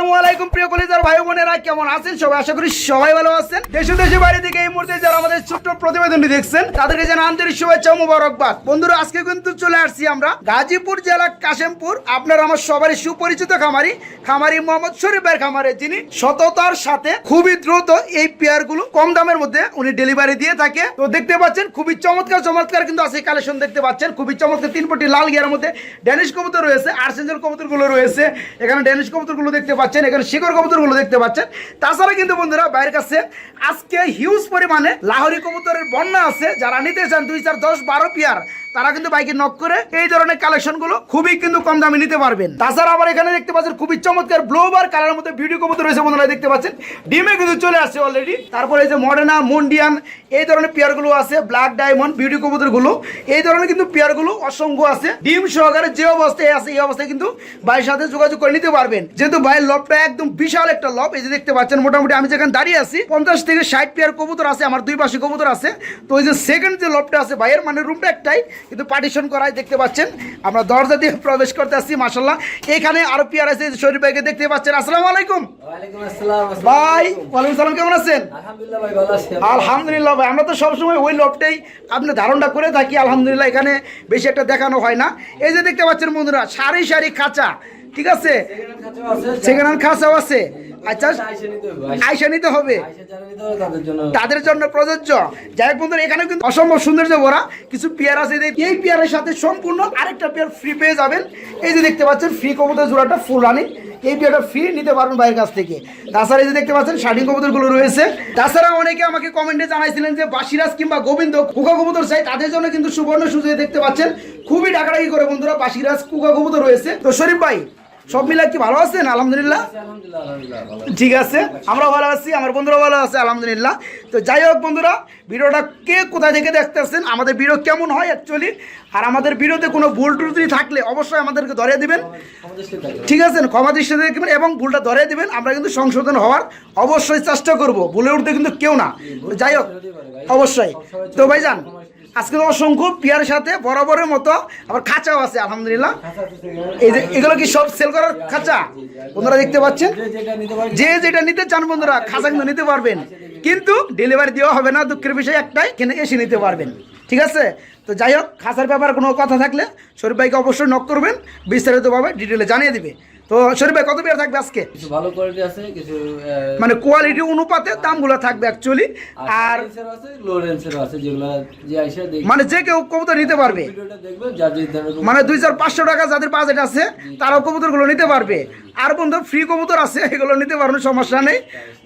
আসসালামু আলাইকুম, প্রিয় কলিজার ভাই বোনেরা, কেমন আছেন? সবাই আশা করি সবাই ভালো আছেন। দেশে দেশে বাইরে থেকে এই মুহূর্তে যারা আমাদের ছোট্ট প্রতিবেদনটি দেখছেন, তাদেরকে জানা আন্তরিক শুভেচ্ছা মুবারকবাদ। বন্ধুরা, আজকে কিন্তু চলে আসছি আমরা গাজীপুর জেলা কাশেমপুর। আপনার আমার সবারই সুপরিচিত খামারি খামারি মোহাম্মদ শরীফ ভাইয়ের খামারে, যিনি সততার সাথে খুবই দ্রুত এই পেয়ারগুলো কম দামের মধ্যে উনি ডেলিভারি দিয়ে থাকে। তো দেখতে পাচ্ছেন, খুবই চমৎকার চমৎকার কিন্তু আছে কালেকশন দেখতে পাচ্ছেন। খুবই চমৎকার, তিন পটি লাল গিয়ার মধ্যে ড্যানিশ কবুতর রয়েছে আর্সেঞ্জেল কবুতরগুলো রয়েছে। এখানে ড্যানিশ কবুতরগুলো দেখতে পাচ্ছেন। এখানে শিকড় কবুতরগুলো দেখতে পাচ্ছেন। তাছাড়া কিন্তু বন্ধুরা, বাইরের কাছে আজকে হিউজ পরিমাণে লাহরি কবুতরের বন্যা আছে। যারা নিতে চান দুই চার দশ বারো পিয়ার তারা কিন্তু বাইকে নক করে এই ধরনের কালেকশনগুলো খুবই কিন্তু কম দামে নিতে পারবেন। তাছাড়া আবার এখানে দেখতে পাচ্ছেন খুবই চমৎকার ব্লোবার কালার মধ্যে ভিডিও কবুতর রয়েছে বন্ধুরা, দেখতে পাচ্ছেন? ডিমে কিন্তু চলে আসছে অলরেডি তারপরে এই যে মডার্না মন্ডিয়ান এই ধরনের পেয়ারগুলো আছে ব্ল্যাক ডায়মন্ড বিউটি কবুতরগুলো। এই ধরনের কিন্তু পেয়ারগুলো অসংখ্য আছে। ডিম সহকারে যে অবস্থায় আছে, এই অবস্থায় কিন্তু ভাইয়ের সাথে যোগাযোগ করে নিতে পারবেন। যেহেতু ভাইয়ের লবটা একদম বিশাল একটা লব এই যে দেখতে পাচ্ছেন, মোটামুটি আমি যেখানে দাঁড়িয়ে আছি, পঞ্চাশ থেকে ষাট পেয়ার কবুতর আছে, আমার দুই পাশে কবুতর আছে। তো ওই যে সেকেন্ড যে লবটা আছে, ভাইয়ের মানে রুমটা একটাই কিন্তু পার্টিশন করাই দেখতে পাচ্ছেন। আমরা দরজা দিয়ে প্রবেশ করতে আসছি মাসাল্লাহ এখানে আরও পিয়ার আছে শরীফ ভাইকে দেখতে পাচ্ছেন। আসসালামু আলাইকুম। ভাই ওয়ালাইকুম সালাম কেমন আছেন? আলহামদুলিল্লাহ ভাই আমরা তো সবসময় ওই লোভটাই আপনি ধারণটা করে থাকি আলহামদুলিল্লাহ এখানে বেশি একটা দেখানো হয় না। এই যে দেখতে পাচ্ছেন বন্ধুরা সারি সারি খাঁচা। ঠিক আছে? সেকেন্ড হ্যান্ড খাঁচাও আছে। আচ্ছা আইসা নিতে হবে। তাদের জন্য প্রযোজ্য। যাই হোক বন্ধুরা এখানে কিন্তু অসম্ভব সৌন্দর্য ভরা কিছু পেয়ার আছে। এই- পেয়ারের সাথে সম্পূর্ণ আরেকটা পেয়ার ফ্রি পেয়ে যাবেন। এই যে দেখতে পাচ্ছেন ফ্রি কবুতর জোড়াটা ফুল রানিং এই পেয়ারটা ফ্রি নিতে পারবেন ভাইয়ের কাছ থেকে। তাছাড়া এই যে দেখতে পাচ্ছেন, শাড়ি কবুতরগুলো রয়েছে। তাছাড়া অনেকে আমাকে কমেন্টে জানাইছিলেন যে বাসিরাজ কিংবা গোবিন্দ কুকা কবুতর চাই। তাদের জন্য কিন্তু সুবর্ণ সুযোগ দেখতে পাচ্ছেন। খুবই ডাকাডাকি করে বন্ধুরা বাসিরাজ কুকা কবুতর রয়েছে। তো শরীফ ভাই সব মিলা কি ভালো আছেন? আলহামদুলিল্লাহ। ঠিক আছে আমরা ভালো আছি, আমার বন্ধুরা ভালো আছে, আলহামদুলিল্লাহ। তো যাই হোক বন্ধুরা, ভিডিওটা কে কোথায় থেকে দেখতেছেন, আমাদের ভিডিও কেমন হয় অ্যাকচুয়ালি আর আমাদের ভিডিওতে কোনো ভুল ত্রুটি থাকলে অবশ্যই আমাদেরকে ধরে দিবেন। ঠিক আছে, ক্ষমা দৃষ্টিতে দেখবেন এবং ভুলটা ধরে দিবেন, আমরা কিন্তু সংশোধন হওয়ার অবশ্যই চেষ্টা করব, ভুলে উঠতে কিন্তু কেউ না। যাই হোক, অবশ্যই। তো ভাইজান আজকে অসংখ্য পিয়ার সাথে বরাবরের মতো আবার খাঁচাও আছে আলহামদুলিল্লাহ। এই যে এগুলো কি সব সেল করার খাঁচা? বন্ধুরা দেখতে পাচ্ছেন? যে যেটা নিতে যে যেটা নিতে চান বন্ধুরা খাঁচা কিন্তু নিতে পারবেন। কিন্তু ডেলিভারি দেওয়া হবে না দুঃখের বিষয় একটাই কিনে এসে নিতে পারবেন। ঠিক আছে? তো যাই হোক খাঁচার ব্যাপারে কোনো কথা থাকলে শরীফ ভাইকে অবশ্যই নক করবেন বিস্তারিতভাবে ডিটেলে জানিয়ে দিবে। তো শরীফ ভাই কত পেয়ার থাকবে আজকে? কিছু ভালো কোয়ালিটি আছে কিছু মানে কোয়ালিটি অনুপাতে দামগুলো থাকবে অ্যাকচুয়ালি আর আছে লো রেঞ্জেরও আছে যেগুলো যে আইসা মানে যে কেউ কবুতর নিতে পারবে। মানে দুই চার পাঁচশো টাকা যাদের বাজেট আছে তারাও কবুতরগুলো নিতে পারবে। আর বন্ধু ফ্রি কবুতর আছে এগুলো নিতে পারবেন সমস্যা নেই।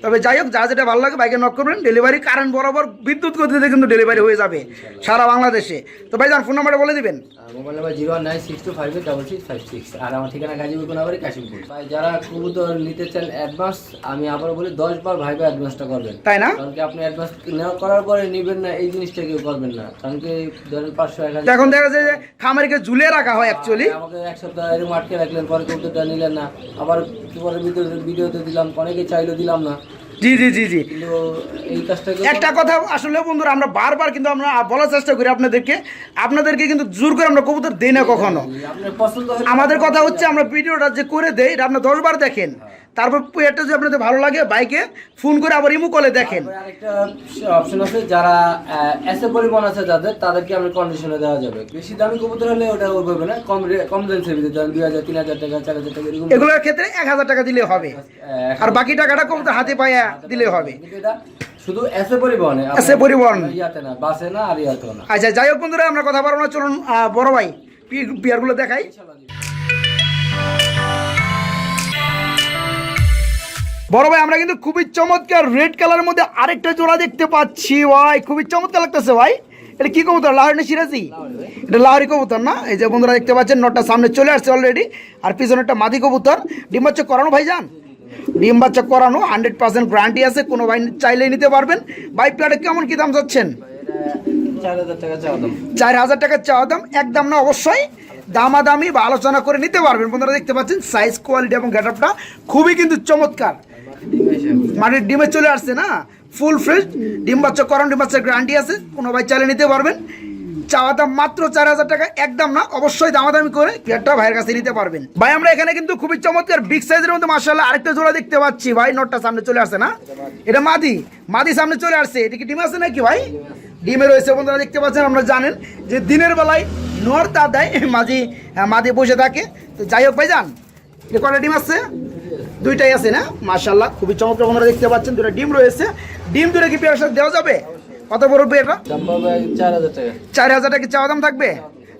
তবে যাই হোক যা যেটা ভালো লাগে বাইকে নক করবেন। ডেলিভারি কারেন্ট বরাবর বিদ্যুৎ গতিতে কিন্তু ডেলিভারি হয়ে যাবে সারা বাংলাদেশে। তো ভাই যান ফোন নাম্বারটা বলে দিবেন? Mobile number zero nine six two five eight double six five six. আর আমার ঠিকানা গাজীপুর কোনাবাড়ি কাশিমপুর। ভাই যারা কবুতর নিতে চান অ্যাডভান্স আমি আবার বলি দশ বার ভাইবে অ্যাডভান্সটা করবেন। তাই না? কারণ কি আপনি অ্যাডভান্স নেওয়া করার পরে নেবেন না এই জিনিসটা কেউ করবেন না। কারণ কি ধরেন পাঁচশো এক হাজার এখন দেখা যায় যে খামারিকে ঝুলিয়ে রাখা হয় অ্যাকচুয়ালি আমাকে এক সপ্তাহ এরকম আটকে রাখলেন পরে কবুতরটা নিলেন না। আবার পরে ভিডিও ভিডিওতে দিলাম অনেকে চাইলো দিলাম না। জি জি জি জি। একটা কথা আসলে বন্ধুরা আমরা বারবার কিন্তু আমরা বলার চেষ্টা করি আপনাদেরকে। আপনাদেরকে কিন্তু জোর করে আমরা কবুতর দিই না কখনো। আমাদের কথা হচ্ছে আমরা ভিডিওটা যে করে দেই এটা আপনার দশবার দেখেন। তারপর এটা যদি আপনাদের ভালো লাগে বাইকে ফোন করে আবার ইমু কলে দেখেন। আরেকটা অপশন আছে যারা এসে পরিমাণ আছে যাদের তাদেরকে আমরা কন্ডিশনে দেওয়া যাবে। বেশি দামি কবুতর হলে ওটা ওইভাবে না কম কম রেঞ্জের ভিতরে ধরেন দুই হাজার তিন হাজার টাকা চার হাজার টাকা এরকম। এগুলোর ক্ষেত্রে এক হাজার টাকা দিলে হবে। আর বাকি টাকাটা কবুতর হাতে পায়ে দিলে হবে। এটা শুধু এসে পরিবহনে এসে পরিবহন। ইয়াতে না বাসে না আর ইয়াতেও না। আচ্ছা যাই হোক বন্ধুরা আমরা কথা বলব না চলুন বড় ভাই পিয়ারগুলো দেখাই। বড় ভাই, আমরা কিন্তু খুবই চমৎকার রেড কালারের মধ্যে আরেকটা জোড়া দেখতে পাচ্ছি। ভাই খুবই চমৎকার লাগতেছে ভাই। এটা কি কবুতর? লাহরি না সিরাজি? এটা লাহরি কবুতর না? এই যে বন্ধুরা দেখতে পাচ্ছেন, নটটা সামনে চলে আসছে অলরেডি আর পিছনে একটা মাদি কবুতর। ডিম বাচ্চা করানো ভাই যান ডিম বাচ্চা করানো হান্ড্রেড পার্সেন্ট গ্যারান্টি আছে, কোনো ভাই চাইলেই নিতে পারবেন। ভাই, প্লেটে কেমন কি দাম যাচ্ছেন? চার হাজার টাকা চাওয়া দাম। একদম না, অবশ্যই দামাদামি বা আলোচনা করে নিতে পারবেন। বন্ধুরা দেখতে পাচ্ছেন সাইজ কোয়ালিটি এবং গেটআপটা খুবই কিন্তু চমৎকার। মাটির ডিমে চলে আসছে না? ফুল ফ্রেশ ডিম বাচ্চা করান ডিম বাচ্চার গ্যারান্টি আছে, কোনো ভাই চালিয়ে নিতে পারবেন। চাওয়া দাম মাত্র চার হাজার টাকা, একদম না, অবশ্যই দামাদামি করে পেয়ারটা ভাইয়ের কাছে নিতে পারবেন। ভাই, আমরা এখানে কিন্তু খুবই চমৎকার বিগ সাইজের মধ্যে মার্শাল্লাহ আরেকটা জোড়া দেখতে পাচ্ছি। ভাই নটটা সামনে চলে আসছে না? এটা মাদি মাদি সামনে চলে আসছে। এটা কি ডিম আছে নাকি ভাই? ডিমে রয়েছে বন্ধুরা, দেখতে পাচ্ছেন আমরা জানেন যে দিনের বেলায় নোয়ার তা দেয় মাঝি, মাদি বসে থাকে। তো যাই হোক ভাই যান এটা কটা ডিম আছে? দুইটাই আছে না? মাশাল্লাহ খুবই চমৎকার বন্ধুরা দেখতে পাচ্ছেন দুটো ডিম রয়েছে। ডিম দুটো কি পেয়ার সাথে দেওয়া যাবে? কত বড় এটা? চার হাজার টাকা। চাওয়া দাম থাকবে?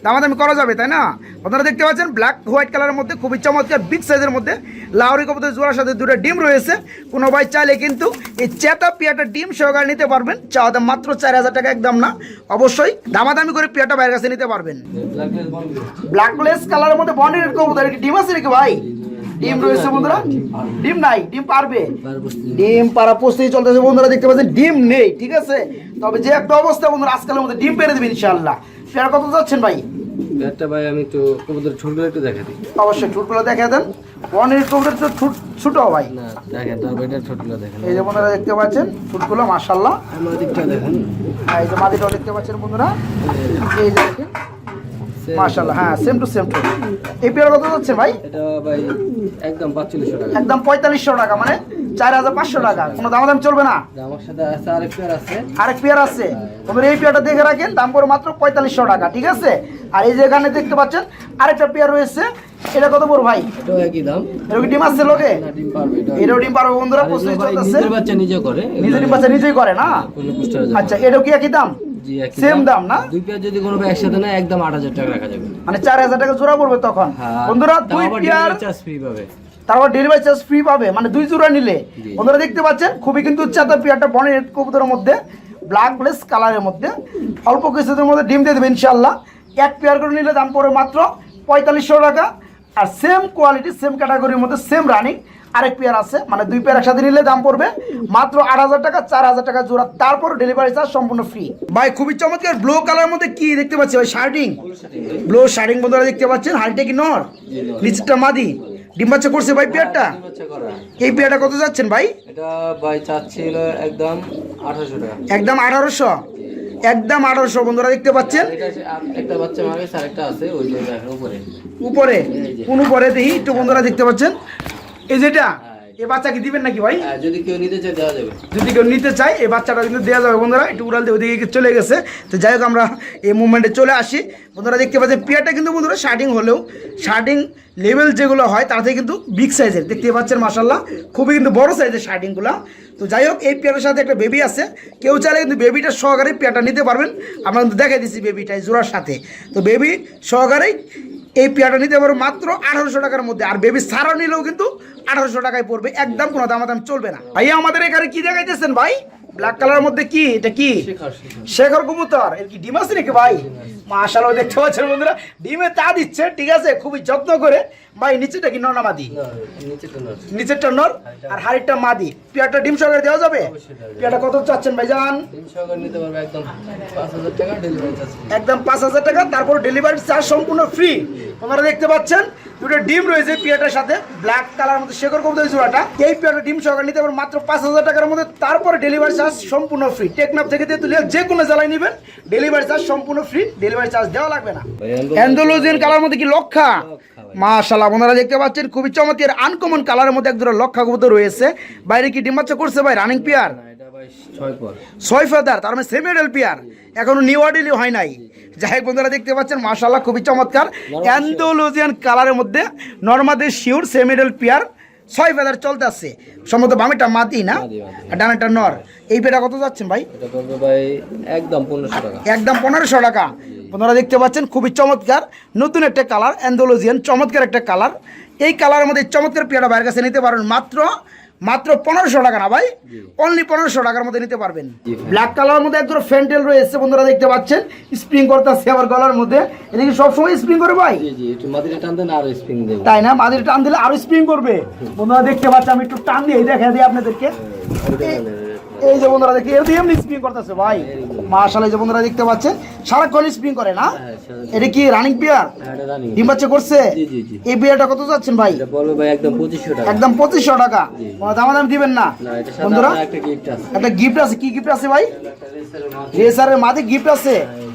দামাদামি করা যাবে তাই না? আপনারা দেখতে পাচ্ছেন ব্ল্যাক হোয়াইট কালারের মধ্যে খুবই চমৎকার বিগ সাইজের মধ্যে লাউরি কবুতর জোড়ার সাথে দুটো ডিম রয়েছে। কোনো ভাই চাইলে কিন্তু এই চেতা পিয়াটা ডিম সহকারে নিতে পারবেন। চাওয়া দাম মাত্র চার হাজার টাকা একদম না। অবশ্যই দামাদামি করে পেয়াটা বাইরের কাছে নিতে পারবেন। ব্ল্যাকলেস কালারের মধ্যে বন্ডের কবুতর ডিম আছে নাকি ভাই? ডিম রয়েছে বন্ধুরা? ডিম নাই ডিম পারবে। ডিম পাড়া পোস্টেই চলতেছে বন্ধুরা দেখতে পাচ্ছেন ডিম নেই ঠিক আছে? তবে যে একটা অবস্থা বন্ধুরা আজকালের মধ্যে ডিম পেরে দেবে ইনশাআল্লাহ। পেয়ার কত যাচ্ছেন ভাই? ব্যাটটা ভাই আমি একটু কবুতর ছোটগুলো একটু দেখা দিই। অবশ্যই ঠুটগুলো দেখা দেন। পনির কবুতর তো ঠুট ছোট ভাই। না দেখেন তার এটা ছোটগুলো দেখেন। এই যে বন্ধুরা দেখতে পাচ্ছেন ঠুটগুলো দেখেন। আর এই যে মাদিটাও দেখতে পাচ্ছেন বন্ধুরা। এই যে দেখেন মাশাল্লাহ হ্যাঁ সেম টু সেম টু এই পেয়ার কত যাচ্ছে ভাই? এটা ভাই একদম পাঁচচল্লিশশো টাকা। একদম পঁয়তাল্লিশশো টাকা মানে চার হাজার পাঁচশো টাকা। কোনো দাম চলবে না? আমার সাথে আছে আরেক পেয়ার আছে। আরেক পেয়ার আছে। তোমরা এই পেয়ারটা দেখে রাখেন দাম করে মাত্র পঁয়তাল্লিশশো টাকা ঠিক আছে? আর এই যে এখানে দেখতে পাচ্ছেন আরেকটা পেয়ার রয়েছে। এটা কত বড় ভাই? এটাও একই দাম। ডিম আছে লোকে? ডিম পারবে এটা ডিম। পারবে বন্ধুরা প্রস্তুতি চলতেছে। নিজের বাচ্চা নিজে করে নিজের ডিম বাচ্চা নিজেই করে না। আচ্ছা এটাও কি একই দাম? জি সেম দাম। না? দুই পেয়ার যদি কোনো একসাথে না একদম আট হাজার টাকা রাখা যাবে। মানে চার হাজার টাকা জোড়া পড়বে তখন। হ্যাঁ বন্ধুরা দুই পেয়ার charge free পাবে। তারপর ডেলিভারি চার্জ ফ্রি পাবে মানে দুই জোড়া নিলে। বন্ধুরা দেখতে পাচ্ছেন খুবই কিন্তু চাতা পেয়ারটা বনের কবুতরের মধ্যে ব্ল্যাক প্লেস কালারের মধ্যে। অল্প কিছুদের মধ্যে ডিম দিয়ে দেবে ইনশাল্লাহ এক পেয়ার করে নিলে দাম পড়বে মাত্র পঁয়তাল্লিশশো টাকা। আর সেম কোয়ালিটি সেম ক্যাটাগরির মধ্যে সেম রানিং আরেক পেয়ার আছে মানে দুই পেয়ার একসাথে নিলে দাম পড়বে। মাত্র আট হাজার টাকা চার হাজার টাকা জোড়া তারপর ডেলিভারি চার্জ সম্পূর্ণ ফ্রি ভাই খুবই চমৎকার ব্লু কালার মধ্যে কি দেখতে পাচ্ছি ভাই? শার্টিং ব্লু শার্টিং বন্ধুরা দেখতে পাচ্ছেন হালটা কি নর? নিচেরটা মাদি। ডিম বাচ্চা করছে ভাই পেয়ারটা? ডিম বাচ্চা করা। এই পেয়ারটা কত যাচ্ছেন ভাই? এটা ভাই চাচ্ছিল একদম আঠারোশো টাকা। একদম আঠারোশো? একদম আঠারোশো বন্ধুরা দেখতে পাচ্ছেন। এটা আছে, আর একটা বাচ্চা মারা গেছে আরেকটা আছে ওই উপরে। উপরে কোন উপরে দেখি একটু বন্ধুরা দেখতে পাচ্ছেন। এই যেটা? এই বাচ্চাকে দিবেন নাকি ভাই? হ্যাঁ, যদি কেউ নিতে চায় দেওয়া যাবে। যদি কেউ নিতে চায় এই বাচ্চাটা কিন্তু দেওয়া যাবে বন্ধুরা। একটু উড়াল দিয়ে ওদিকে চলে গেছে। তো যাই হোক আমরা এই মুভমেন্টে চলে আসি। বন্ধুরা দেখতে পাচ্ছেন পেয়ারটা কিন্তু বন্ধুরা শার্টিং হলেও শার্টিং লেভেল যেগুলো হয় তার থেকে কিন্তু বিগ সাইজের দেখতে পাচ্ছেন মাসাল্লাহ খুবই কিন্তু বড় সাইজের শার্টিংগুলো তো যাই হোক এই পেয়ারের সাথে একটা বেবি আছে। কেউ চাইলে কিন্তু বেবিটা সহকারে পেয়ারটা নিতে পারবেন। আমরা কিন্তু দেখাই দিচ্ছি বেবিটা জোড়ার সাথে। তো বেবি সহকারেই এই পেয়ারটা নিতে পারব মাত্র আঠারোশো টাকার মধ্যে। আর বেবি সারা নিলেও কিন্তু আঠারোশো টাকায় পড়বে, একদম কোনো দামাদাম চলবে না। ভাইয়া, আমাদের এখানে কি দেখাইতেছেন ভাই? ব্ল্যাক কালারের মধ্যে কি? এটা কি? শেখার কবুতর। এর কি ডিম আছে নাকি ভাই? মাশাআল্লাহ দেখতে পাচ্ছেন বন্ধুরা। ডিমে তা দিচ্ছে ঠিক আছে? খুবই যত্ন করে। ভাই নিচেটা কি নর না মাদি। নিচেরটা নর। আর হাড়িটা মাদি। পেয়ারটা ডিম সহকারে দেওয়া যাবে? পেয়ারটা কত চাচ্ছেন ভাইজান? তিন সহকারে নিতে পারবে একদম পাঁচ হাজার টাকা ডেলিভারি চার্জ একদম পাঁচ হাজার টাকা তারপর ডেলিভারি চার্জ সম্পূর্ণ ফ্রি আপনারা দেখতে পাচ্ছেন দুটো ডিম রয়েছে পিয়াটার সাথে ব্ল্যাক কালার মধ্যে শেখর কবুতর জোড়াটা। এই পিয়াটা ডিম সহকারে নিতে পারেন মাত্র পাঁচ হাজার টাকার মধ্যে তারপরে ডেলিভারি চার্জ সম্পূর্ণ ফ্রি টেকনাফ থেকে তেতুলিয়া যে কোনো জেলায় নেবেন ডেলিভারি চার্জ সম্পূর্ণ ফ্রি ডেলিভারি চার্জ দেওয়া লাগবে না। অ্যান্ডোলোজিয়ান কালার মধ্যে কি লক্ষা? মাশাল্লাহ আপনারা দেখতে পাচ্ছেন খুবই চমৎকার আনকমন কালারের মধ্যে এক দুটো লক্ষা কবুতর রয়েছে। বাইরে কি ডিম বাচ্চা করছে ভাই রানিং পিয়ার ছয় ফেদার তার মানে সেমি পিয়ার এখনও নিউ হয় নাই। যাই বন্ধুরা দেখতে পাচ্ছেন মাশাল্লাহ খুবই চমৎকার। অ্যান্ডোলোজিয়ান কালারের মধ্যে নর্মাদের সেমি পিয়ার ছয় ফেদার চলতে আসছে সম্ভবত বামিটা মাতি না। ডানাটা নর। এই পেটা কত যাচ্ছেন ভাই? একদম পনেরোশো টাকা। একদম পনেরোশো টাকা। আপনারা দেখতে পাচ্ছেন খুবই চমৎকার। নতুন একটা কালার অ্যান্ডোলজিয়ান চমৎকার একটা কালার এই কালারের মধ্যে চমৎকার পেয়ারা বাইরের কাছে নিতে পারেন। মাত্র মাত্র পনেরোশো টাকা না ভাই? অনলি পনেরোশো টাকার মধ্যে নিতে পারবেন। ব্ল্যাক কালার মধ্যে একদম ফ্যান্টেল রয়েছে বন্ধুরা দেখতে পাচ্ছেন? স্প্রিং করতেছে আবার গলার মধ্যে। এদিকে সবসময় স্প্রিং করে ভাই? তাই না? মাদির টান দিলে আরও স্প্রিং করবে। বন্ধুরা দেখতে পাচ্ছেন আমি একটু টান দিয়ে দেখা দিই আপনাদেরকে। এই- এই যে বন্ধুরা দেখি এর দিয়ে এমনি স্প্রিং করতেছে ভাই। মাশাআল্লাহ এই যে বন্ধুরা দেখতে পাচ্ছেন সারাক্ষণ স্প্রিং করে না? হ্যাঁ, এটা কি রানিং হ্যাঁ, রানিং ডিম বাচ্চা করছে। এই বিয়ারটা কত যাচ্ছেন ভাই? একদম পঁচিশশো টাকা। একদম পঁচিশশো টাকা। জি। কোনো দামাদামি দিবেন না। বন্ধুরা একটা গিফট আছে। একটা গিফট আছে। কি গিফট আছে ভাই? রেসারের। মাঝে। গিফট আছে।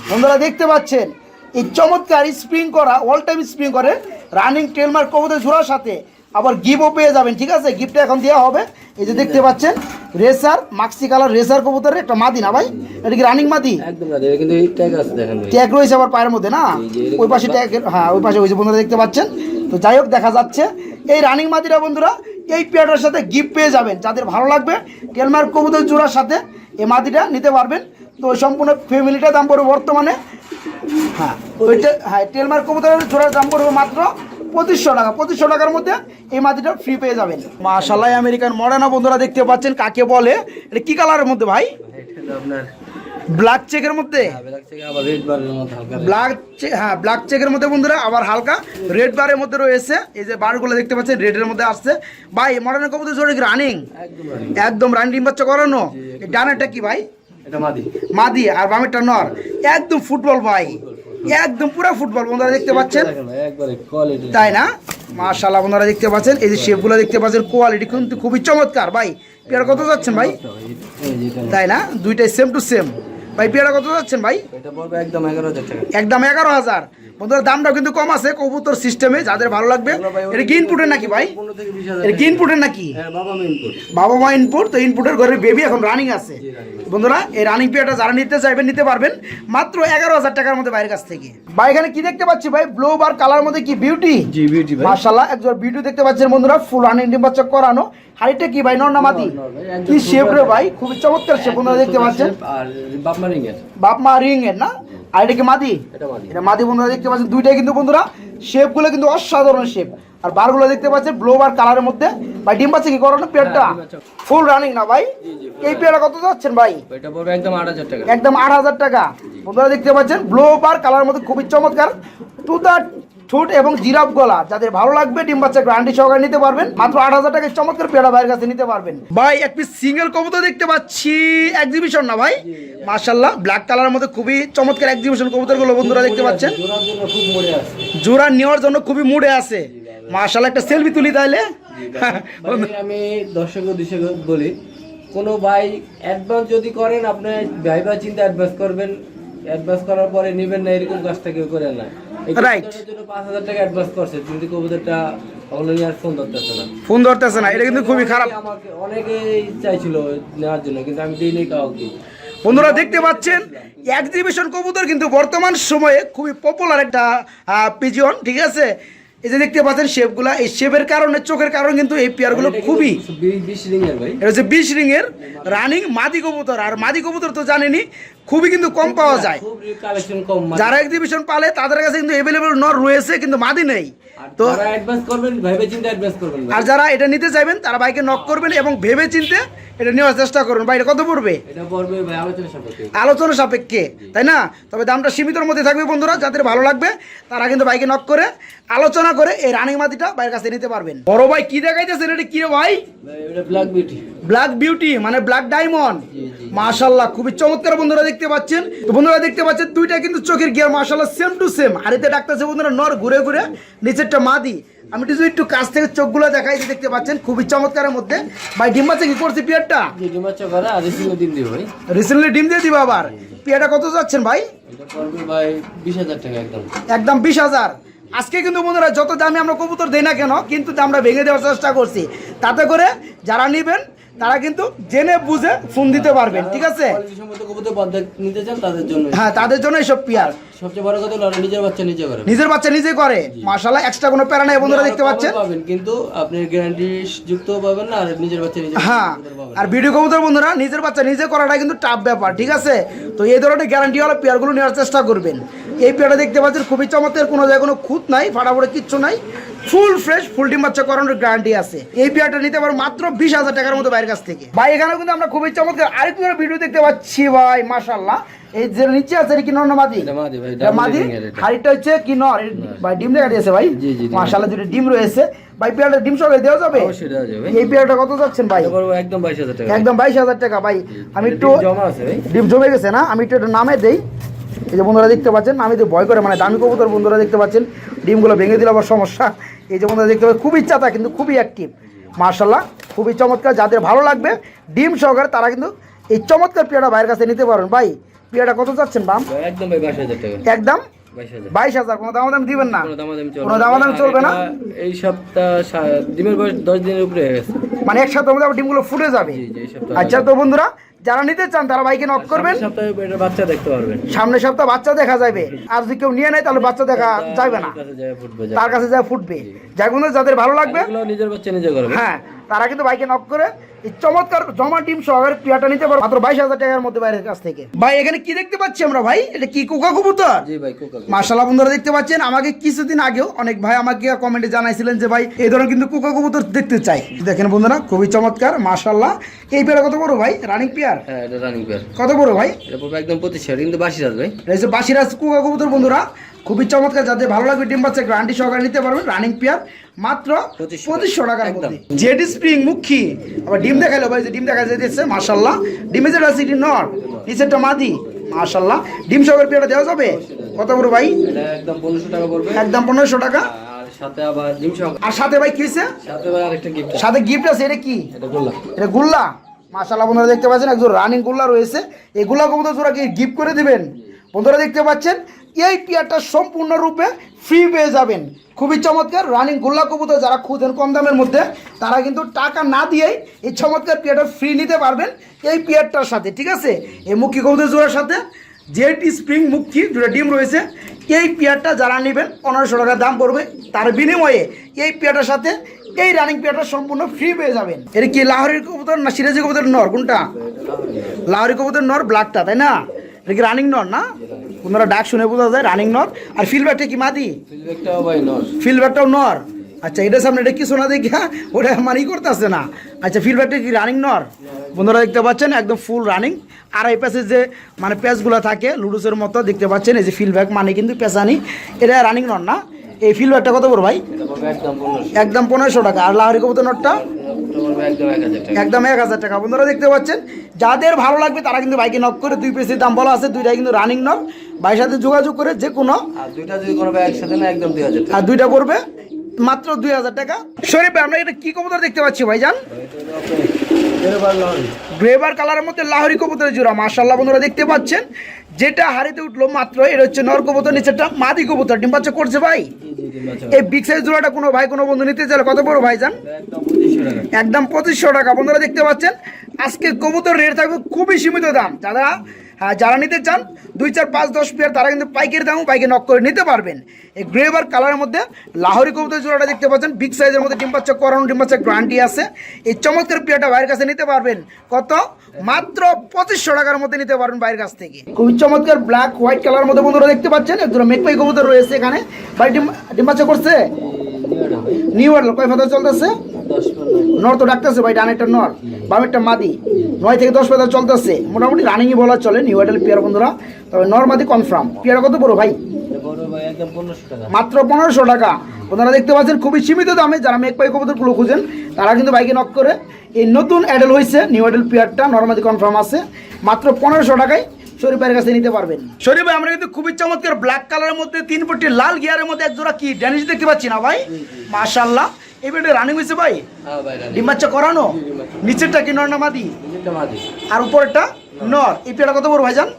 বন্ধুরা দেখতে পাচ্ছেন? এই চমৎকার স্প্রিং করা অল টাইম স্প্রিং করে রানিং টেলমার কবুতর জোড়ার সাথে। আবার গিফটও পেয়ে যাবেন ঠিক আছে? গিফটটা এখন দেওয়া হবে। এই যে দেখতে পাচ্ছেন রেসার মাক্সি কালার রেসার কবুতরের একটা মাদি না ভাই? এটা কি রানিং মাদি? একদম কিন্তু এই ট্যাগ আছে দেখেন ট্যাগ রয়েছে আবার পায়ের মধ্যে না? ওই পাশে ট্যাগ হ্যাঁ ওই পাশে ওই যে বন্ধুরা দেখতে পাচ্ছেন। তো যাই হোক দেখা যাচ্ছে। এই রানিং মাদিরা বন্ধুরা এই পেয়ারটার সাথে গিফট পেয়ে যাবেন। যাদের ভালো লাগবে টেলমার কবুতর জোড়ার সাথে এই মাদিটা নিতে পারবেন। তো ওই সম্পূর্ণ ফ্যামিলিটা দাম পড়বে বর্তমানে। হ্যাঁ ওইটা হ্যাঁ টেলমার কবুতরের জোড়ার দাম পড়বে মাত্র পঁচিশশো টাকা পঁচিশশো টাকার মধ্যে এই মাটিটা ফ্রি পেয়ে যাবেন। মাশাল্লাহ আমেরিকান মডার্না বন্ধুরা দেখতে পাচ্ছেন কাকে বলে? এটা কি কালারের মধ্যে ভাই? আপনার ব্ল্যাক চেকের মধ্যে? ব্ল্যাক হ্যাঁ ব্ল্যাক চেকের মধ্যে বন্ধুরা আবার হালকা রেড বারের মধ্যে রয়েছে। এই যে বারগুলো দেখতে পাচ্ছেন রেডের মধ্যে আসছে। ভাই মডার্ন কবুতর জোরে রানিং একদম রানিং একদম রানিং বাচ্চা করানো? ডানাটা কি ভাই? মাদি। আর বামেরটা নর। একদম ফুটবল ভাই। একদম পুরো ফুটবল বন্ধুরা দেখতে পাচ্ছেন? তাই না? মাশাল্লাহ বন্ধুরা দেখতে পাচ্ছেন? এই যে শেপগুলো দেখতে পাচ্ছেন কোয়ালিটি কিন্তু খুবই চমৎকার ভাই। পেয়ার কত যাচ্ছেন ভাই। তাই না? দুইটাই সেম টু সেম ভাই পেয়ারা কত যাচ্ছেন ভাই? এটা পড়বে একদম এগারো হাজার টাকা। একদম এগারো হাজার। বন্ধুরা দামটাও কিন্তু কম আছে কবুতর সিস্টেমে যাদের ভালো লাগবে। এটা কি ইনপুটের নাকি ভাই? এটা কি ইনপুটের নাকি? হ্যাঁ বাবা মা ইনপুট তো ইনপুটের ঘরের বেবি এখন রানিং আছে। বন্ধুরা এই রানিং পেয়ারটা যারা নিতে চাইবেন নিতে পারবেন মাত্র এগারো হাজার টাকার মধ্যে বাইরের কাছ থেকে। ভাই এখানে কি দেখতে পাচ্ছি ভাই? ব্লু বার কালার মধ্যে কি বিউটি জি বিউটি একজন ভিডিও দেখতে পাচ্ছেন বন্ধুরা ফুল রানিং ডিম বাচ্চা করানো। হাইটটা কি ভাই? নর না মাদি কি শেপ রে ভাই? খুবই চমৎকার শেপ বন্ধুরা দেখতে পাচ্ছেন। বাপমা রিং এর রিং এর না? আর এটা কি মাদি এটা মাদি বন্ধুরা দেখতে পাচ্ছেন দুইটাই কিন্তু বন্ধুরা শেপগুলো কিন্তু অসাধারণ শেপ আর বারগুলো দেখতে পাচ্ছেন ব্লো বার কালারের মধ্যে। ভাই ডিম পাচ্ছে কি করানো পেয়ারটা ডিম বাচ্চা। ফুল রানিং না ভাই? এই পেয়ারটা কত যাচ্ছেন ভাই? এটা পড়বে একদম আট হাজার টাকা। একদম আট হাজার টাকা। বন্ধুরা দেখতে পাচ্ছেন ব্লো বার কালার মধ্যে খুবই চমৎকার। টু দা ঠোঁট এবং জিরাফ গলা। যাদের ভালো লাগবে ডিম বাচ্চা গ্রান্ডি সহকারে নিতে পারবেন। মাত্র আট হাজার টাকা চমৎকার পেয়ারা ভাইয়ের কাছে নিতে পারবেন। ভাই এক পিস সিঙ্গেল কবুতর দেখতে পাচ্ছি। এক্সিবিশন না ভাই? মার্শাল্লাহ ব্ল্যাক কালারের মধ্যে খুবই চমৎকার এক্সিবিশন কবুতরগুলো বন্ধুরা দেখতে পাচ্ছেন। জোড়া নেওয়ার জন্য খুবই মুডে আছে। মার্শাল্লাহ একটা সেলফি তুলি তাইলে। ভাই, আমি দর্শক উদ্দেশ্যে বলি কোনো ভাই অ্যাডভান্স যদি করেন আপনি ভাইবা চিন্তা অ্যাডভান্স করবেন। অ্যাডভান্স করার পরে নেবেন না এরকম কাজটা কেউ করে না। টাকা অ্যাডভান্স করছে কিন্তু কবুতরটা ফোন ধরতেছে না। এটা কিন্তু খুবই খারাপ। অনেকেই চাইছিল নেওয়ার জন্য কিন্তু আমি দিইনি কাউকে। বন্ধুরা দেখতে পাচ্ছেন এক্সিবিশন কবুতর কিন্তু বর্তমান সময়ে খুবই পপুলার একটা পিজিয়ন ঠিক আছে? এই যে দেখতে পাচ্ছেন শেপগুলা এই শেপের কারণে চোখের কারণে কিন্তু এই পেয়ারগুলো খুবই এটা হচ্ছে বিশ রিংয়ের রানিং মাদি কবুতর আর মাদি কবুতর তো জানেনি খুবই কিন্তু কম পাওয়া যায়। যারা এক্সিবিশন পালে তাদের কাছে কিন্তু এভেলেবল নর রয়েছে কিন্তু মাদি নেই। তো। আর যারা এটা নিতে চাইবেন তারা বাইকে নক করবেন এবং ভেবে চিনতে এটা নেওয়ার চেষ্টা করবেন। ভাই এটা কত পড়বে? আলোচনা সাপেক্ষে। তাই না? তবে দামটা সীমিতর মধ্যে থাকবে বন্ধুরা যাদের ভালো লাগবে তারা কিন্তু বাইকে নক করে আলোচনা করে এই রানিং মাটিটা বাইরের কাছে নিতে পারবেন। বড় ভাই কি দেখাইতেছেন? এটা কি রে ভাই? ব্ল্যাক বিউটি ব্ল্যাক বিউটি মানে ব্ল্যাক ডায়মন্ড। মাশাল্লাহ খুবই চমৎকার বন্ধুরা দেখতে পাচ্ছেন? তো বন্ধুরা দেখতে পাচ্ছেন দুইটা কিন্তু চোখের গিয়ার মাশাল্লাহ সেম টু সেম হাড়িতে ডাকতেছে বন্ধুরা নর ঘুরে ঘুরে নিচেরটা মাদি। আমি একটু একটু কাছ থেকে চোখগুলো দেখাই যে দেখতে পাচ্ছেন খুবই চমৎকারের মধ্যে। ভাই ডিম বাচ্চা কি করছে পিয়ারটা? রিসেন্টলি ডিম দিয়ে দিবা আবার? পিয়ারটা কত যাচ্ছেন ভাই? এটা পড়বে ভাই বিশ হাজার টাকা একদম। একদম বিশ হাজার। আজকে কিন্তু বন্ধুরা যত দামে আমরা কবুতর দেই না কেন কিন্তু আমরা ভেঙে দেওয়ার চেষ্টা করছি। তাতে করে যারা নেবেন তারা কিন্তু জেনে বুঝে ফোন দিতে পারবেন ঠিক আছে? নিতে চান তাদের জন্য হ্যাঁ তাদের জন্য এইসব পিয়ার সবচেয়ে বড় কথা হলো নিজের বাচ্চা নিজে করে। নিজের বাচ্চা নিজে করে। মাশাল্লাহ এক্সট্রা কোনো প্যারা নাই বন্ধুরা দেখতে পাচ্ছেন। পাবেন কিন্তু আপনি গ্যারান্টি যুক্ত পাবেন না আর নিজের বাচ্চা নিজে হ্যাঁ আর ভিডিও কবুতর বন্ধুরা নিজের বাচ্চা নিজে করাটা কিন্তু টাফ ব্যাপার ঠিক আছে? তো এই ধরনের গ্যারান্টি হলে পেয়ারগুলো নেওয়ার চেষ্টা করবেন। এই পেয়ারটা দেখতে পাচ্ছেন খুবই চমৎকার কোনো জায়গায় কোনো খুঁত নাই ফাটাফাটি কিচ্ছু নাই। ফুল ফ্রেশ ফুল ডিম বাচ্চা করানোর গ্যারান্টি আছে। এই পেয়ারটা নিতে পারো মাত্র বিশ হাজার টাকার মতো বাইরের কাছ থেকে। ভাই এখানে কিন্তু আমরা খুবই চমৎকার আরেকটু ভিডিও দেখতে পাচ্ছি ভাই মাশাল্লাহ এই যে নিচে আছে কি মাদি? মাদি। হাড়িটা হচ্ছে কি নর? ভাই ডিম দেখা দিয়েছে ভাই? মাশাল্লাহ দুটো ডিম রয়েছে। ভাই পেয়ারটা ডিম সবাই দেওয়া যাবে? এই পেয়ারটা কত যাচ্ছেন ভাই? একদম বাইশ হাজার টাকা। একদম বাইশ হাজার টাকা ভাই। আমি একটু ডিম জমা গেছে না? আমি একটু নামে দেই। এই যে বন্ধুরা দেখতে পাচ্ছেন আমি তো ভয় করে মানে দামি কবুতর বন্ধুরা দেখতে পাচ্ছেন। ডিমগুলো ভেঙে দিলে আবার সমস্যা। এই যে বন্ধুরা দেখতে পাচ্ছেন খুবই চাতা কিন্তু খুবই অ্যাক্টিভ মার্শাল্লাহ খুবই চমৎকার যাদের ভালো লাগবে ডিম সহকারে তারা কিন্তু এই চমৎকার পেয়ারা ভাইয়ের কাছে নিতে পারেন। ভাই পেয়ারটা কত চাচ্ছেন বাম? একদম ভাই বাইশ হাজার টাকা। একদম? বাইশ হাজার। কোনো দাম দিবেন না। কোনো দামাদামি চলবে চলবে না? এই সপ্তাহ ডিমের বয়স দশ দিনের উপরে হয়ে গেছে। মানে এক সপ্তাহের মধ্যে ডিমগুলো ফুটে যাবে। আচ্ছা তো বন্ধুরা যারা নিতে চান তারা বাইকে নক করবেন। সামনের সপ্তাহে বাচ্চা দেখতে পারবেন। সামনের সপ্তাহ বাচ্চা দেখা যাবে আর যদি কেউ নিয়ে নেয় তাহলে বাচ্চা দেখা যাবে না। তার কাছে যা ফুটবে। বন্ধু যাদের ভালো লাগবে নিজের বাচ্চা নিজে করবে। হ্যাঁ তারা কিন্তু বাইকে নক করে এই চমৎকার জমা টিম সহকারে নিতে পারো মাত্র বাইশ হাজার টাকার মধ্যে বাইরের কাছ থেকে। ভাই এখানে কি দেখতে পাচ্ছি আমরা ভাই? এটা কি কোকা কবুতর? মার্শাল্লাহ বন্ধুরা দেখতে পাচ্ছেন আমাকে কিছুদিন আগেও অনেক ভাই আমাকে কমেন্টে জানাইছিলেন যে ভাই এই ধরনের কিন্তু কুকা কবুতর দেখতে চাই। দেখেন বন্ধুরা খুবই চমৎকার মার্শাল্লাহ এই পেয়ারা কত বড় ভাই? রানিং পেয়ার হ্যাঁ এটা রানিং পেয়ার কত বড় ভাই? এটা পড়বে একদম পঁচিশ কিন্তু বাসি রাত ভাই রয়েছে বাসিরাজ কুকা কবুতর বন্ধুরা খুবই চমৎকার যাদের ভালো লাগবে ডিম বাচ্চা গ্রান্টি সহকারে নিতে পারবেন রানিং পেয়ার মাত্র পঁচিশশো টাকার মধ্যে। জেড স্প্রিং মুখী। আবার ডিম দেখাইলো ভাই যে ডিম দেখা যাইতেছে মাশাল্লাহ ডিমে যেটা আছে এটি নর নিচেরটা মাদি মাশাল্লাহ ডিম সহকারে পেয়ারটা দেওয়া যাবে? কত বড় ভাই? একদম পনেরোশো টাকা পড়বে। একদম পনেরোশো টাকা। আর সাথে আবার ডিম সহ আর সাথে ভাই কি সাথে আরেকটা গিফট সাথে গিফট আছে এটা কি? এটা বললাম এটা গুল্লা? মাশাল্লাহ বন্ধুরা দেখতে পাচ্ছেন একজন রানিং গুল্লা রয়েছে। এই গুল্লা কবুতর জোড়া কি গিফট করে দিবেন? বন্ধুরা দেখতে পাচ্ছেন, এই পেয়ারটা সম্পূর্ণরূপে ফ্রি পেয়ে যাবেন। খুবই চমৎকার রানিং গোল্লা কবুতর, যারা খুঁজেন কম দামের মধ্যে, তারা কিন্তু টাকা না দিয়েই এই চমৎকার পেয়ারটা ফ্রি নিতে পারবেন এই পেয়ারটার সাথে, ঠিক আছে? এই মুখী কবুতর জোড়ার সাথে জেট স্প্রিং মুখী দুটো ডিম রয়েছে, এই পেয়ারটা যারা নেবেন পনেরোশো টাকা দাম পড়বে। তার বিনিময়ে এই পেয়ারটার সাথে এই রানিং পেয়ারটা সম্পূর্ণ ফ্রি পেয়ে যাবেন। এটা কি লাহোরের কবুতর না সিরাজি কবুতর নর? কোনটা? লাহোরি কবুতর নর ব্ল্যাকটা তাই না? এটা কি রানিং নর না? কোনরা ডাক শুনে বোঝা যায় রানিং নর। আর ফিলব্যাকটা কি মাদি? ফিডব্যাকটাও ভাই নর। ফিলব্যাকটাও নর? আচ্ছা এটা সামনে এটা কি শোনা দেখা ওটা মানি করতেছে না। আচ্ছা ফিলব্যাকটা কি রানিং নর? বন্ধুরা দেখতে পাচ্ছেন একদম ফুল রানিং আর এই প্যাসে যে মানে প্যাচগুলো থাকে লুডুসের মতো দেখতে পাচ্ছেন এই যে ফিলব্যাক মানে কিন্তু পেঁচানি। এটা রানিং নর না? এই ফিলব্যাকটা কত বড় ভাই? একদম পনেরোশো। টাকা। আর লাহরি কবুতর নটটা? একদম এক হাজার টাকা। বন্ধুরা দেখতে পাচ্ছেন যাদের ভালো লাগবে তারা কিন্তু বাইকে নক করে দুই পিসের দাম বলা আছে দুইটাই কিন্তু রানিং নক বাইর সাথে যোগাযোগ করে যে কোনো আর দুইটা যদি কোনো একসাথে না একদম দুই হাজার আর দুইটা পড়বে মাত্র দুই হাজার টাকা। শরীফ আমরা এটা কি কবুতর দেখতে পাচ্ছি ভাইজান? গ্রেভার কালারের মধ্যে লাহরি কবুতরের জোড়া মার্শাল্লাহ বন্ধুরা দেখতে পাচ্ছেন। যেটা হারিতে উঠল মাত্র এটা হচ্ছে নর কবুতর নিচেরটা মাদি কবুতর ডিম বাচ্চা করছে ভাই? এই বিগ সাইজ জোড়াটা কোনো ভাই কোনো বন্ধু নিতে চাইলে কত বড় ভাই যান একদম পঁচিশশো টাকা। বন্ধুরা দেখতে পাচ্ছেন আজকে কবুতর রেট থাকবে খুবই সীমিত দাম। যারা যারা নিতে চান, দুই চার পাঁচ দশ পেয়ার, তারা কিন্তু পাইকের দামও বাইকে নক করে নিতে পারবেন। এই গ্রেভার কালারের মধ্যে লাহোরি কবুতর জোড়াটা দেখতে পাচ্ছেন বিগ সাইজের মধ্যে ডিম বাচ্চা করানো ডিম বাচ্চা গ্রান্টি আছে। এই চমৎকার পেয়ারটা বাইরের কাছে নিতে পারবেন। কত? মাত্র পঁচিশশো টাকার মধ্যে নিতে পারবেন বাইরের কাছ থেকে। খুবই চমৎকার ব্ল্যাক হোয়াইট কালারের মধ্যে বন্ধুরা দেখতে পাচ্ছেন একদম মেকপাই কবুতর রয়েছে এখানে। ভাই, ডিম করছে? নিউ ইয়ার কয় ফাদার চলতেছে? নর তো ডাকতেছে ভাই ডানেরটা নর বামেরটা মাদি। নয় থেকে দশ পেয়ার চলতেছে। মোটামুটি রানিংই বলা চলে নিউ আইডাল পেয়ার বন্ধুরা। তবে নর মাদি কনফার্ম পেয়ার কত বড় ভাই? মাত্র পনেরোশো টাকা। আপনারা দেখতে পাচ্ছেন খুবই সীমিত দামে যারা মেক পাই কবুতরগুলো খুঁজেন তারা কিন্তু বাইকে নক করে। এই নতুন অ্যাডেল হয়েছে নিউ অ্যাডেল পেয়ারটা নর্মাদি কনফার্ম আছে। মাত্র পনেরোশো টাকায় শরীফ ভাইয়ের কাছে নিতে পারবেন। শরীফ ভাই আমরা কিন্তু খুবই চমৎকার ব্ল্যাক কালারের মধ্যে তিন পট্টি লাল গিয়ারের মধ্যে এক জোড়া কি? ড্যানিশ দেখতে পাচ্ছি না ভাই? মাশাল্লাহ এই বেটে রানিং হয়েছে ভাই? হ্যাঁ ভাই রানি ডিম বাচ্চা করানো? নিচেরটা কি নর না মাদি? আর উপরেরটা নর। এই পেয়ারটা কত বড় ভাইজান?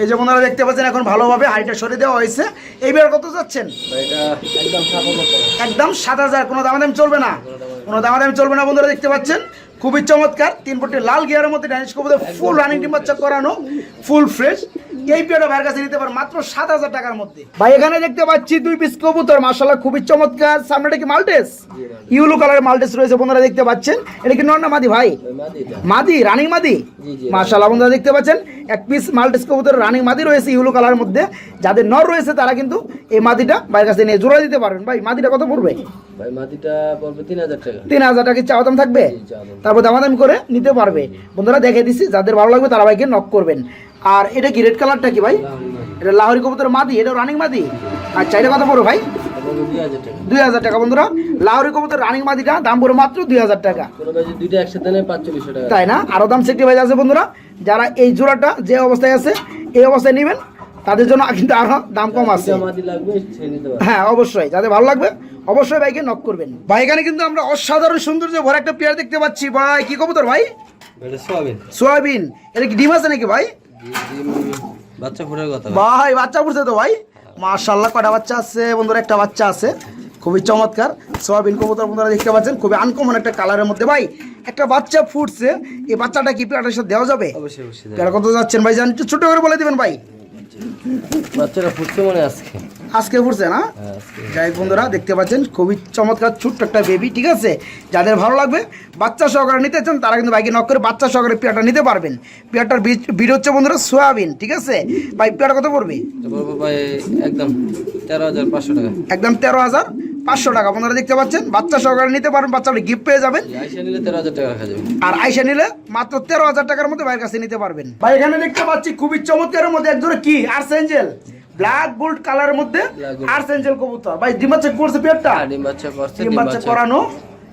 এই যে আপনারা দেখতে পাচ্ছেন এখন ভালোভাবে হাইটটা সরিয়ে দেওয়া হয়েছে। এই পেয়ার কত যাচ্ছেন? একদম সাত হাজার কোনো দামাদামি চলবে না। কোনো দামাদামি চলবে না বন্ধুরা দেখতে পাচ্ছেন। খুবই চমৎকার। তিন পট্টি লাল গিয়ারের মধ্যে ড্যানিশ কবুতর ফুল রানিং ডিম বাচ্চা করানো ফুল ফ্রেশ এই পেয়ারটা ভাইয়ের কাছে নিতে পারেন মাত্র সাত হাজার টাকার মধ্যে। ভাই এখানে দেখতে পাচ্ছি দুই পিস কবুতর মার্শাল্লাহ খুবই চমৎকার। সামনেটা কি মাল্টেস? ইউলো কালারের মাল্টেস রয়েছে বন্ধুরা দেখতে পাচ্ছেন। এটা কি নর না মাদি ভাই? মাদি রানিং মাদি? জি, জি। মাশাআল্লাহ বন্ধুরা দেখতে পাচ্ছেন এক পিস মাল্টিস কবুতর রানিং মাদি রয়েছে ইউলো কালারের মধ্যে। যাদের নর রয়েছে তারা কিন্তু এই মাদিটা বাইরের কাছে নিয়ে জোড়া দিতে পারবেন। ভাই মাদিটা কত পড়বে? ভাই মাদিটা পড়বে তিন হাজার টাকা। তিন হাজার টাকা চাওয়া দাম থাকবে। তারপর দামাদামি করে নিতে পারবে। বন্ধুরা দেখে দিচ্ছি যাদের ভালো লাগবে তারা ভাইকে নক করবেন। আর এটা কি রেড কালারটা কি ভাই? এটা লাহোরি কবুতর মাদি এটা রানিং মাদি? আচ্ছা এটা কত পড়বে ভাই? দুই হাজার টাকা। বন্ধুরা লাহোরি কবুতর রানিং মাদিটা দাম পড়বে মাত্র দুই হাজার টাকা। তাই না? আরও দাম সেক্টি ভাইজ আছে বন্ধুরা। যারা এই জোড়াটা যে অবস্থায় আছে এই অবস্থায় নেবেন। তাদের জন্য কিন্তু আরও দাম কম আছে। হ্যাঁ অবশ্যই। যাদের ভালো লাগবে অবশ্যই বাইকে নক করবেন। ভাই এখানে কিন্তু আমরা অসাধারণ সৌন্দর্য ভরা একটা পেয়ার দেখতে পাচ্ছি। ভাই কি কবুতর ভাই? সোয়াবিন। সোয়াবিন। এটা কি ডিম আছে নাকি ভাই? বাচ্চা ফোটার কথা ভাই। বাচ্চা পড়ছে তো ভাই। মার্শাল্লাহ কটা বাচ্চা আছে? বন্ধুরা একটা বাচ্চা আছে। খুবই চমৎকার। সোয়াবিন কবুতর বন্ধুরা দেখতে পাচ্ছেন। খুবই আনকমন একটা কালারের মধ্যে। ভাই একটা বাচ্চা ফুটছে। এই বাচ্চাটা কি পেয়ারের সাথে দেওয়া যাবে? অবশ্যই অবশ্যই কত যাচ্ছেন ভাই? জান একটু ছোট করে বলে দিবেন ভাই। বাচ্চারা ফুটছে মনে আজকে। আজকে ফুটছে না? হ্যাঁ যাই বন্ধুরা দেখতে পাচ্ছেন খুবই চমৎকার ছোট্ট একটা বেবি ঠিক আছে? যাদের ভালো লাগবে বাচ্চা সহকারে নিতে চান তারা কিন্তু বাইকে নক করে বাচ্চা সহকারে পেয়ারটা নিতে পারবেন। পেয়ারটার বিড হচ্ছে বন্ধুরা সোয়াবিন ঠিক আছে? ভাই পেয়ারটা কত পড়বে? একদম তেরো হাজার পাঁচশো টাকা। একদম তেরো হাজার পাঁচশো টাকা আপনারা দেখতে পাচ্ছেন? বাচ্চা সহকারে নিতে পারেন বাচ্চাটা গিফট পেয়ে যাবেন। আর আইসা নিলে মাত্র তেরো হাজার টাকার মধ্যে ভাইয়ের কাছে নিতে পারবেন। ভাই এখানে দেখতে পাচ্ছি খুবই চমৎকারের মধ্যে একজোড়া কি? আর্স এঞ্জেল ব্ল্যাক গোল্ড কালারের মধ্যে আর্স এঞ্জেল কবুতর ভাই ডিম চেক করছে পেয়ারটা আর ডিম বাচ্চা করছে ডিম বাচ্চা বাচ্চা করানো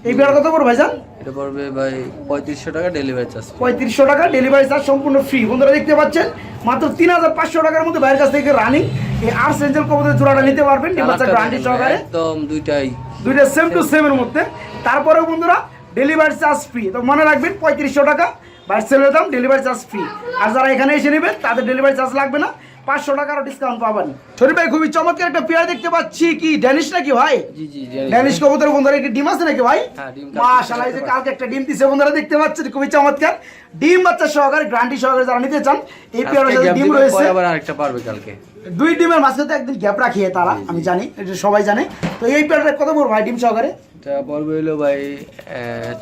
এই পেয়ার কত পড়বে ভাইজান? এটা পড়বে ভাই পঁয়ত্রিশশো টাকা ডেলিভারি চার্জ পঁয়ত্রিশশো টাকা ডেলিভারি চার্জ সম্পূর্ণ ফ্রি বন্ধুরা দেখতে পাচ্ছেন? মাত্র তিন হাজার পাঁচশো টাকার মধ্যে ভাইয়ের কাছ থেকে রানিং এই আর্স এঞ্জেল কবুতর জোড়াটা নিতে পারবেন ডিম বাচ্চা গ্রান্টি সহকারে। একদম দুইটাই। দুইটা সেম টু সেম এর মধ্যে। তারপরেও বন্ধুরা ডেলিভারি চার্জ ফ্রি তো মনে রাখবেন পঁয়ত্রিশশো টাকা। বাইশের দাম ডেলিভারি চার্জ ফ্রি আর যারা এখানে এসে নেবেন তাদের ডেলিভারি চার্জ লাগবে না। পাঁচশো টাকারও ডিসকাউন্ট পাবেন। শরীফ ভাই খুবই চমৎকার একটা পেয়ার দেখতে পাচ্ছি। কি ড্যানিশ নাকি ভাই? জি জি ড্যানিশ কবুতর বন্ধুরা কি ডিম আছে নাকি ভাই? হ্যাঁ, মাশাআল্লাহ এই যে কালকে একটা ডিম দিছে বন্ধুরা দেখতে পাচ্ছেন খুবই চমৎকার। ডিম বাচ্চা সহকারে গ্রান্টি সহকারে যারা নিতে চান এই পেয়ারের সাথে ডিম রয়েছে। আবার আরেকটা পারবে কালকে। দুই ডিমের মাঝখানে তো একদিন গ্যাপ রাখিয়ে তারা আমি জানি এটা সবাই জানে। তো এই পেয়ারটা কত পড়বে ভাই ডিম সহকারে? এটা পড়বে হলো ভাই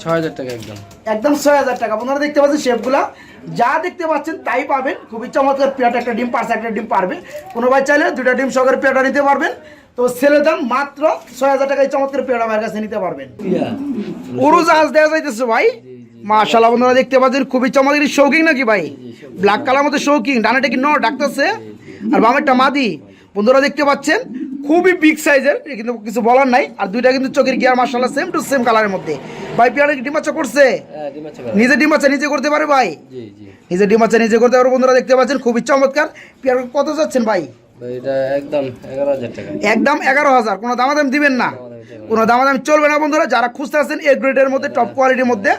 ছয় হাজার টাকা একদম। একদম ছয় হাজার টাকা। আপনারা দেখতে পাচ্ছেন শেপগুলা যা দেখতে পাচ্ছেন তাই পাবেন। খুবই চমৎকার পেয়ারটা একটা ডিম পারছে একটা ডিম পারবে। কোনো ভাই চাইলে দুটা ডিম সহকারে পেয়ারটা নিতে পারবেন। তো সেলের দাম মাত্র ছয় হাজার টাকায় চমৎকার পেয়ারটা আমার কাছে নিতে পারবেন। উড়ো জাহাজ দেওয়া যাইতেছে ভাই। মাশাল্লাহ বন্ধুরা দেখতে পাচ্ছেন খুবই চমৎকার। শৌকিং নাকি ভাই? ব্ল্যাক কালার মধ্যে শৌকিং ডানাটা কি ন ডাকতেছে। আর বামেরটা মাদি। বন্ধুরা দেখতে পাচ্ছেন খুবই বিগ সাইজের কিন্তু কিছু বলার নাই। আর দুইটা কিন্তু চোখের গিয়ার মাশাল্লাহ সেম টু সেম কালারের মধ্যে। ভাই পেয়ারে কি ডিম বাচ্চা করছে? হ্যাঁ। নিজে ডিম বাচ্চা নিজে করতে পারে ভাই? জি জি। নিজে ডিম বাচ্চা নিজে করতে পারে বন্ধুরা দেখতে পাচ্ছেন খুবই চমৎকার। পেয়ার কত যাচ্ছেন ভাই? ভাই এটা একদম এগারো হাজার কোনো দামাদাম দিবেন না। কোনো দামাদাম চলবে না বন্ধুরা। যারা খুঁজতে আছেন এ গ্রেডের মধ্যে টপ কোয়ালিটির মধ্যে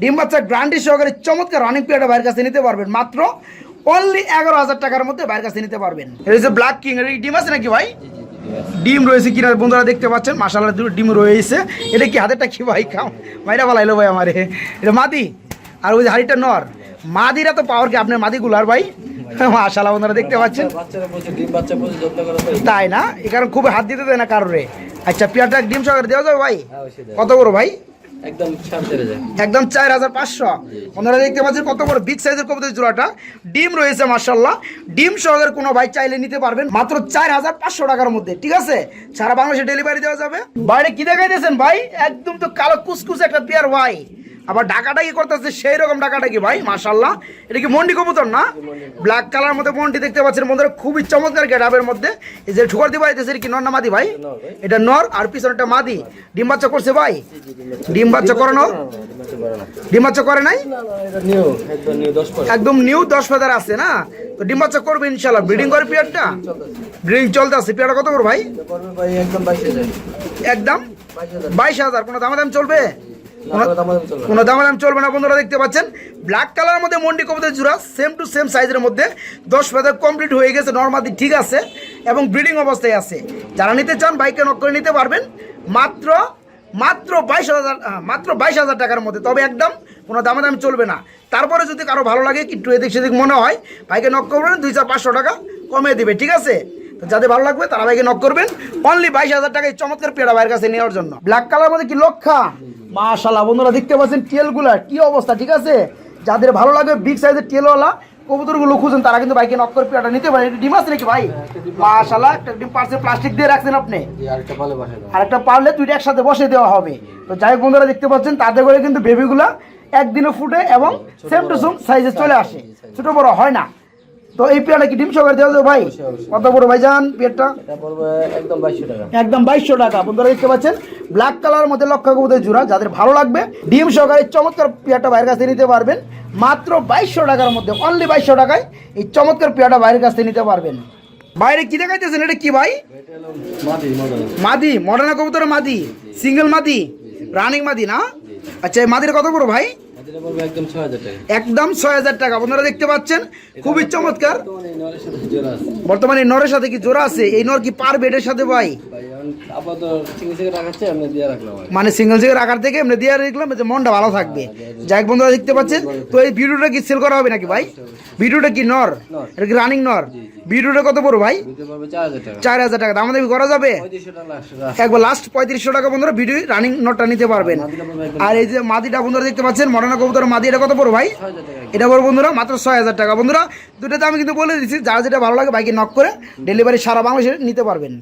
ডিম বাচ্চা গ্রান্ডি সহকারে চমৎকার রানিং পেয়ারটা বাইরের কাছে নিতে পারবেন। মাত্র অনলি এগারো হাজার টাকার মধ্যে বাইরের কাছে নিতে পারবেন। এটা হচ্ছে ব্ল্যাক কিং এর ডিম আছে নাকি ভাই? ডিম রয়েছে কিনা বন্ধুরা দেখতে পাচ্ছেন মাসালার দুটো ডিম রয়েছে। এটা কি হাতেরটা কি ভাই? খাও মাইরা বলাইলো ভাই আমারে। এটা মাদি। আর ওই যে হাড়িটা নর। মাদিরা তো পাওয়ার কি আপনার মাদিগুলার ভাই? মাশাল্লাহ বন্ধুরা দেখতে পাচ্ছেন। তাই না? এ কারণ খুব হাত দিতে দেয় না কারোরে। আচ্ছা পেয়ারটা ডিম সহকারে দেওয়া যাবে ভাই? হ্যাঁ। কত বড় ভাই? একদম একদম চার হাজার পাঁচশো। আপনারা দেখতে পাচ্ছেন কত বড় বিগ সাইজের কবুতর জোড়াটা? ডিম রয়েছে মার্শাল্লাহ ডিম সহকারে কোনো ভাই চাইলে নিতে পারবেন মাত্র চার হাজার পাঁচশো টাকার মধ্যে ঠিক আছে? সারা বাংলাদেশে ডেলিভারি দেওয়া যাবে। বাইরে কি দেখাইতেছেন ভাই? একদম তো কালো কুচকুচ একটা পেয়ার ভাই। আবার ডাকাটাকি করতেছে সেই রকম ডাকাটাকি ভাই মার্শাল্লাহ এটা কি মন্ডি কবুতর না? ব্ল্যাক কালার মধ্যে মন্ডি দেখতে পাচ্ছেন। বন্ধুরা খুবই চমৎকার গেটাবের মধ্যে। এই যে ঠুকার দিবা এটা কি নর না মাদি ভাই? এটা নর আর পিছনটা মাদি। ডিম বাচ্চা করছে ভাই? ডিম বাচ্চা। করানো ডিম বাচ্চা করে নাই? একদম নিউ দশ ফেদার আছে না? তো ডিম বাচ্চা করবে ইনশাল্লাহ ব্রিডিং করে পিয়ারটা? ব্রিডিং চলতে আছে পিয়ারটা কত করে ভাই? ভাই একদম বাইশ হাজার। কোনো দামাদাম চলবে দাম চলবে? কোনো দামাদাম চলবে না। বন্ধুরা, দেখতে পাচ্ছেন। ব্ল্যাক কালারের মধ্যে মন্ডি কবুতর জোড়া সেম টু সেম সাইজের মধ্যে। দশ ফেদার কমপ্লিট হয়ে গেছে নর্মালি ঠিক আছে, এবং ব্রিডিং অবস্থায় আছে। যারা নিতে চান বাইকে নক করে নিতে পারবেন। মাত্র মাত্র বাইশ হাজার মাত্র বাইশ হাজার টাকার মধ্যে। তবে একদম কোনো দামাদাম চলবে না। তারপরে যদি কারও ভালো লাগে, একটু এদিক সেদিক মনে হয় বাইকে নক করবেন, দুই চার পাঁচশো টাকা কমিয়ে দিবে, ঠিক আছে? তো যাদের ভালো লাগবে, তারা বাইকে নক করবেন। অনলি বাইশ হাজার টাকায় চমৎকার পেয়ারা বাইরের কাছে নেওয়ার জন্য। ব্ল্যাক কালার মধ্যে কি লক্ষা? মাশাল্লাহ বন্ধুরা দেখতে পাচ্ছেন টেলগুলা কি অবস্থা ঠিক আছে? যাদের ভালো লাগবে বিগ সাইজের টেলওয়ালা কবুতরগুলো খুঁজেন তারা কিন্তু বাইকে নক করে পেয়ারটা নিতে পারে। ডিম আছে নাকি ভাই? মাশাল্লাহ একটা ডিম পার্সে প্লাস্টিক দিয়ে রাখছেন আপনি। আরেকটা পারলে দুইটা একসাথে বসে দেওয়া হবে। তো যাই হোক বন্ধুরা দেখতে পাচ্ছেন তাতে করে কিন্তু বেবিগুলা একদিনে ফুটে এবং সেম টু সেম সাইজে চলে আসে। ছোট বড় হয় না। তো এই পেয়ারটা কি ডিম সহকারে দেওয়া যাবে ভাই? কত বড় ভাই যান পেয়ারটা একদম বাইশশো টাকা। একদম বাইশশো টাকা। বন্ধুরা দেখতে পাচ্ছেন? ব্ল্যাক কালার মধ্যে লক্ষা কবুতর জোড়া যাদের ভালো লাগবে ডিম সহকারে চমৎকার পেয়ারটা বাইরের কাছ থেকে নিতে পারবেন। মাত্র বাইশশো টাকার মধ্যে অনলি বাইশশো টাকায় এই চমৎকার পেয়ারটা বাইরের কাছ থেকে নিতে পারবেন। বাইরে কি দেখাইতেছেন? এটা কি ভাই? মাদি মডার্না কবুতর মাদি? সিঙ্গেল মাদি? রানিং মাদি না? আচ্ছা এই মাদির কত বড় ভাই? একদম ছয় হাজার টাকা। আপনারা দেখতে পাচ্ছেন খুবই চমৎকার। বর্তমানে নরের সাথে কি জোড়া আছে? এই নর কি পার বেডের সাথে ভাই? রাখলাম। মানে সিঙ্গেল সিঙ্গেল আকার থেকে এমনি দিয়ে দেখলাম যে মনটা ভালো থাকবে। যাই হোক বন্ধুরা দেখতে পাচ্ছেন? তো এই ভিডিওটা কি সেল করা হবে নাকি ভাই? ভিডিওটা কি নর। এটা কি রানিং নর? ভিডিওটা কত পড়ো ভাই? চার হাজার টাকা। দাবি করা যাবে? একবার লাস্ট পঁয়ত্রিশশো টাকা বন্ধুরা ভিডিও রানিং নটটা নিতে পারবেন। আর এই যে মাদিটা বন্ধুরা দেখতে পাচ্ছেন? মডার্না কবুতর মাদি এটা কত পড়ো ভাই? এটা বড় বন্ধুরা মাত্র ছয় হাজার টাকা। বন্ধুরা দুটো আমি কিন্তু বলে দিচ্ছি যার যেটা ভালো লাগে বাইকে নক করে ডেলিভারি সারা বাংলাদেশে নিতে পারবেন।